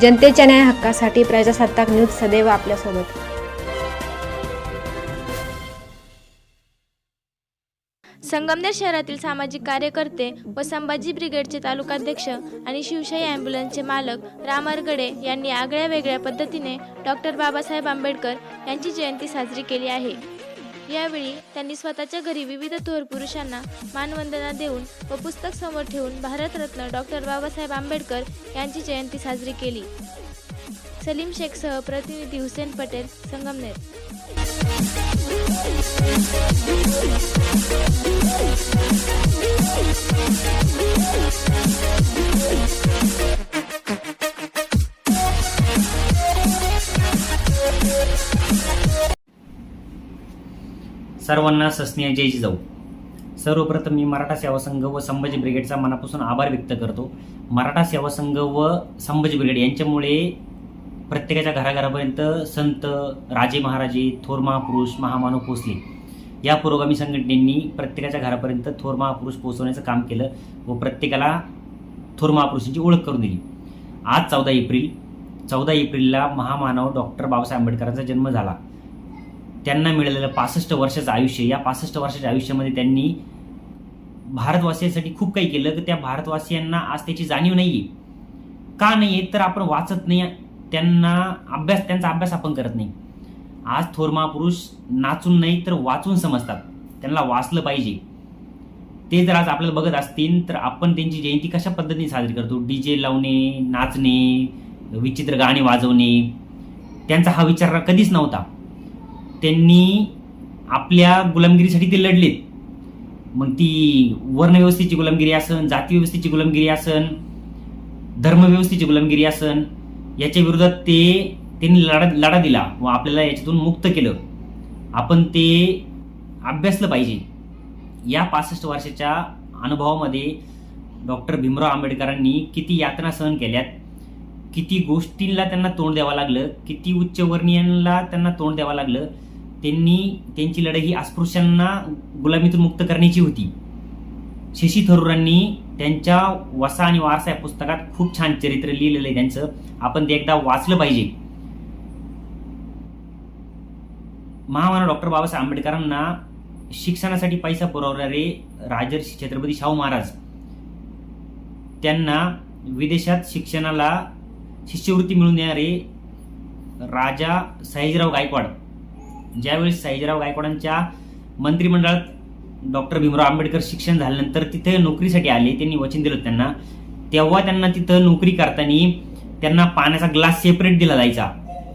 जनतेच्या न्याय हक्कासाठी प्रजासत्ताक न्यूज सदैव आपल्यासोबत. संगमनेर शहरातील सामाजिक कार्यकर्ते व संभाजी ब्रिगेडचे तालुकाध्यक्ष आणि शिवशाही ॲम्ब्युलन्सचे मालक राम अरगडे यांनी आगळ्या वेगळ्या पद्धतीने डॉक्टर बाबासाहेब आंबेडकर यांची जयंती साजरी केली आहे. यावेळी त्यांनी स्वतःच्या घरी विविध थोर पुरुषांना मानवंदना देऊन व पुस्तक समोर ठेवून भारतरत्न डॉक्टर बाबासाहेब आंबेडकर यांची जयंती साजरी केली. सलीम शेखसह प्रतिनिधी हुसेन पटेल संगमनेर. सर्वांना सस्नेह जय जिजाऊ. सर्वप्रथम मी मराठा सेवा संघ व संभाजी ब्रिगेडचा मनापासून आभार व्यक्त करतो. मराठा सेवा संघ व संभाजी ब्रिगेड यांच्यामुळे प्रत्येकाच्या घराघरापर्यंत संत राजे महाराजे थोर महापुरुष महामानव पोचले या पुरोगामी संघटनेनी प्रत्येकाच्या घरापर्यंत थोर महापुरुष पोहोचवण्याचं काम केलं व प्रत्येकाला थोर महापुरुषांची ओळख करून दिली. आज चौदा एप्रिल चौदा एप्रिलला महामानव डॉक्टर बाबासाहेब आंबेडकरांचा जन्म झाला. त्यांना मिळालेलं पासष्ट वर्षाचं आयुष्य या पासष्ट वर्षाच्या आयुष्यामध्ये त्यांनी भारतवासियांसाठी खूप काही केलं की त्या भारतवासियांना आज त्याची जाणीव नाही आहे का नाही आहे तर आपण वाचत नाही त्यांना अभ्यास त्यांचा अभ्यास आपण करत नाही. आज थोर महापुरुष नाचून नाही तर वाचून समजतात. त्यांना वाचलं पाहिजे. ते जर आज आपल्याला बघत असतील तर आपण त्यांची जयंती कशा पद्धतीने साजरी करतो? डी जे लावणे नाचणे विचित्र गाणे वाजवणे त्यांचा हा विचार कधीच नव्हता. त्यांनी आपल्या गुलामगिरीसाठी ते लढलेत. मग ती वर्णव्यवस्थेची गुलामगिरी असन जाती व्यवस्थेची गुलामगिरी असन धर्मव्यवस्थेची गुलामगिरी असन याच्या विरोधात ते त्यांनी लढा लढा दिला व आपल्याला याच्यातून मुक्त केलं. आपण ते अभ्यासलं पाहिजे. या पासष्ट वर्षाच्या अनुभवामध्ये डॉक्टर भीमराव आंबेडकरांनी किती यातना सहन केल्यात किती गोष्टींना त्यांना तोंड द्यावं लागलं किती उच्चवर्णीयांना त्यांना तोंड द्यावं लागलं त्यांनी त्यांची लढाई ही अस्पृश्यांना गुलामीतून मुक्त करण्याची होती. शशी थरूरांनी त्यांच्या वसा आणि वारसा या पुस्तकात खूप छान चरित्र लिहिलेलं आहे त्यांचं. आपण ते एकदा वाचलं पाहिजे. महामानव डॉक्टर बाबासाहेब आंबेडकरांना शिक्षणासाठी पैसा पुरवणारे राजर्षी छत्रपती शाहू महाराज. त्यांना विदेशात शिक्षणाला शिष्यवृत्ती मिळून देणारे राजा सयाजीराव गायकवाड. ज्यावेळी साईजीराव गायकवाडांच्या मंत्रिमंडळात डॉक्टर भीमराव आंबेडकर शिक्षण झाल्यानंतर तिथे नोकरीसाठी आले त्यांनी वचन दिलं त्यांना तेव्हा त्यांना तिथं नोकरी करताना त्यांना पाण्याचा ग्लास सेपरेट दिला जायचा.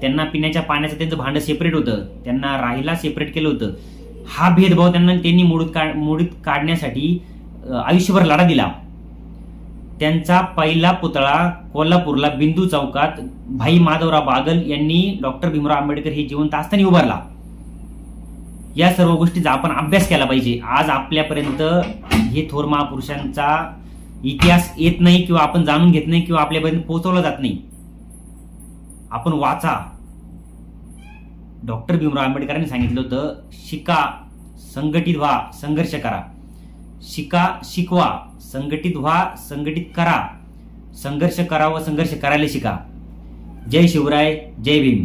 त्यांना पिण्याच्या पाण्याचं त्यांचं भांडं सेपरेट होतं. त्यांना राहायला सेपरेट केलं होतं. हा भेदभाव त्यांना त्यांनी मोडीत काढ मोडीत काढण्यासाठी आयुष्यभर लढा दिला. त्यांचा पहिला पुतळा कोल्हापूरला बिंदू चौकात भाई माधवराव बागल यांनी डॉक्टर भीमराव आंबेडकर हे जिवंत असताना उभारला. या सर्व गोष्टीचा आपण अभ्यास केला पाहिजे. आज आपल्यापर्यंत हे थोर महापुरुषांचा इतिहास येत नाही किंवा आपण जाणून घेत नाही किंवा आपल्यापर्यंत पोहोचवला जात नाही. आपण वाचा. डॉक्टर भीमराव आंबेडकरांनी सांगितलं होतं शिका संघटित व्हा संघर्ष करा. शिका शिकवा संघटित व्हा संघटित करा. संघर्ष करा व संघर्ष करायला शिका. जय शिवराय जय भीम.